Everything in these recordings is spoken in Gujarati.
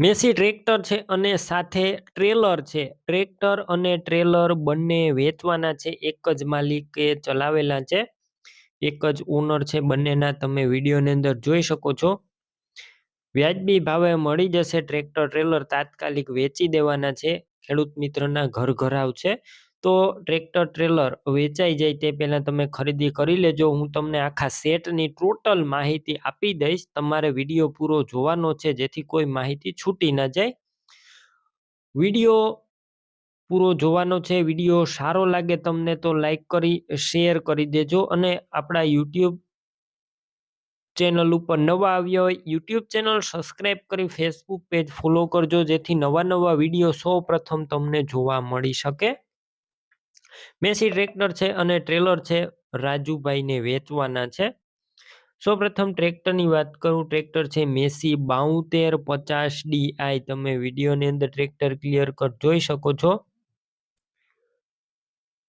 મેસી ટ્રેક્ટર છે અને સાથે ટ્રેલર છે. ટ્રેક્ટર અને ટ્રેલર બંને વેચવાના છે. એક જ માલિકે ચલાવેલા છે. એક જ ઓનર છે. બંનેના તમે વિડીયોની અંદર જોઈ શકો છો. વ્યાજબી ભાવે મળી જશે ટ્રેક્ટર ટ્રેલર તાત્કાલિક વેચી દેવાના છે. ખેડૂત મિત્રના ઘર ઘરાવ છે. તો ટ્રેક્ટર, ટ્રેલર વેચાઈ જાય તે પહેલાં તમે ખરીદી કરી લેજો. હું તમને આખા સેટની ટોટલ માહિતી આપી દઈશ. તમારે વીડિયો પૂરો જોવાનો છે, જેથી કોઈ માહિતી છૂટી ન જાય. વીડિયો પૂરો જોવાનો છે, વીડિયો સારો લાગે તમને તો લાઈક કરી, શેર કરી દેજો અને આપણા યુટ્યુબ ચેનલ ઉપર નવા આવ્યા હોય, યુટ્યુબ ચેનલ સબસ્ક્રાઈબ કરી ફેસબુક પેજ ફોલો કરજો, જેથી નવા નવા વીડિયો સૌ પ્રથમ તમને જોવા મળી શકે. મેસી ટ્રેક્ટર છે અને ટ્રેલર છે, રાજુભાઈને વેચવાના છે. સૌપ્રથમ ટ્રેક્ટરની વાત કરું ટ્રેક્ટર છે મેસી બાઉતેર પચાસ ડીઆઈ તમે વિડીયોની અંદર ટ્રેક્ટર ક્લિયર કટ જોઈ શકો છો.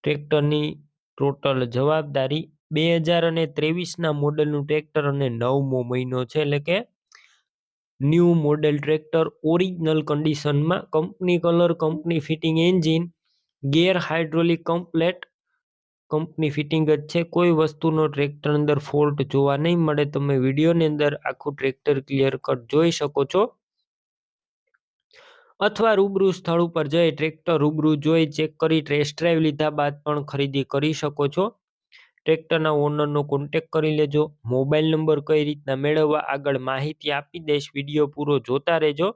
ટ્રેક્ટરની ટોટલ જવાબદારી બે હજાર અને ત્રેવીસના મોડલનું ટ્રેક્ટર અને નવમો મહિનો છે, એટલે કે ન્યૂ મોડેલ ટ્રેક્ટર ઓરિજિનલ કન્ડિશનમાં company colour company fitting engine gear hydraulic complete company fitting જ છે. કોઈ વસ્તુનો ટ્રેક્ટર અંદર ફોલ્ટ જોવા નહીં મળે. તમે વિડીયોની અંદર આખું ટ્રેક્ટર ક્લિયર કટ જોઈ શકો છો. અથવા રૂબરૂ સ્થળ ઉપર જઈ ટ્રેક્ટર રૂબરૂ જોઈ ચેક કરી ટેસ્ટ ડ્રાઈવ લીધા બાદ પણ ખરીદી કરી શકો છો. ટ્રેક્ટરના ઓનરનો કોન્ટેક કરી લેજો. મોબાઈલ નંબર કઈ રીતના મેળવવા આગળ માહિતી આપી દઈશ. વીડિયો પૂરો જોતા રહેજો.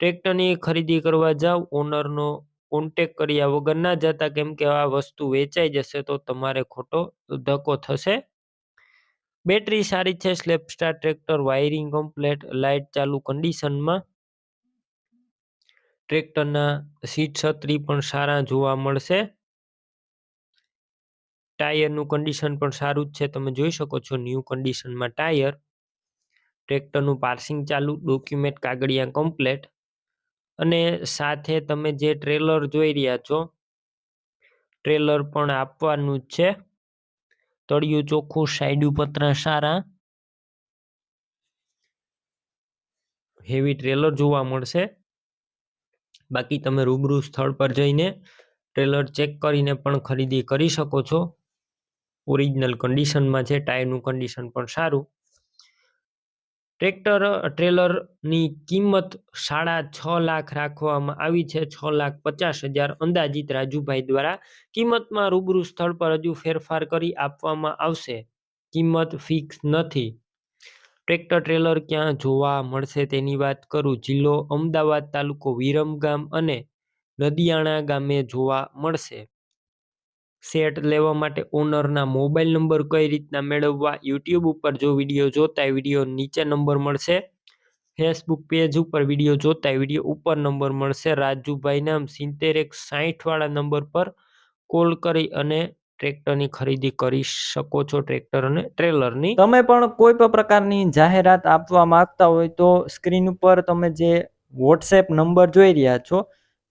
ટ્રેક્ટરની ખરીદી કરવા જાઓ ઓનરનો કોન્ટેક કર્યા વગર ના જતા કેમ કે આ વસ્તુ વેચાઈ જશે તો તમારે ખોટો ધક્કો થશે. બેટરી સારી છે self start tractor wiring complete light ચાલુ કન્ડિશનમાં ટ્રેક્ટરના સીટ છત્રી પણ સારા જોવા મળશે. ટાયરનું કન્ડિશન પણ સારું જ છે, તમે જોઈ શકો છો ન્યૂ કન્ડિશનમાં ટાયર ટ્રેક્ટરનું પાર્સિંગ ચાલુ ડોક્યુમેન્ટ કાગળિયા કમ્પ્લેટ અને સાથે તમે જે ટ્રેલર જોઈ રહ્યા છો, ટ્રેલર પણ આપવાનું જ છે. તળિયું ચોખ્ખું, સાઈડ પતરા સારા. હેવી ટ્રેલર જોવા મળશે. બાકી તમે રૂબરૂ સ્થળ પર જઈને ટ્રેલર ચેક કરીને પણ ખરીદી કરી શકો છો. ઓરિજિનલ કન્ડિશનમાં છે ટાયરનું કન્ડિશન પણ સારું. ટ્રેક્ટર, ટ્રેલરની કિંમત સાડા છ લાખ રાખવામાં આવી છે. છ લાખ પચાસ હજાર અંદાજિત રાજુભાઈ દ્વારા કિંમતમાં રૂબરૂ સ્થળ પર હજુ ફેરફાર કરી આપવામાં આવશે. કિંમત ફિક્સ નથી. ટ્રેક્ટર, ટ્રેલર ક્યાં જોવા મળશે તેની વાત કરું. જિલ્લો અમદાવાદ તાલુકો વિરમગામ અને નદિયાણા ગામે જોવા મળશે. સેટ લેવા માટે ઓનરના મોબાઈલ નંબર કઈ રીતના મેળવવા, યુટ્યુબ ઉપર જો વીડિયો જોતા વીડિયો નીચે નંબર મળશે. ફેસબુક પેજ ઉપર વીડિયો જોતા વીડિયો ઉપર નંબર મળશે. રાજુભાઈ નામ સિત્તેર એક સાહીઠવાળા નંબર પર કોલ કરી અને ટ્રેક્ટરની ખરીદી કરી શકો છો, ટ્રેક્ટર અને ટ્રેલરની. તમે પણ કોઈ પણ પ્રકારની જાહેરાત આપવા માંગતા હોય તો સ્ક્રીન ઉપર તમે જે વોટ્સએપ નંબર જોઈ રહ્યા છો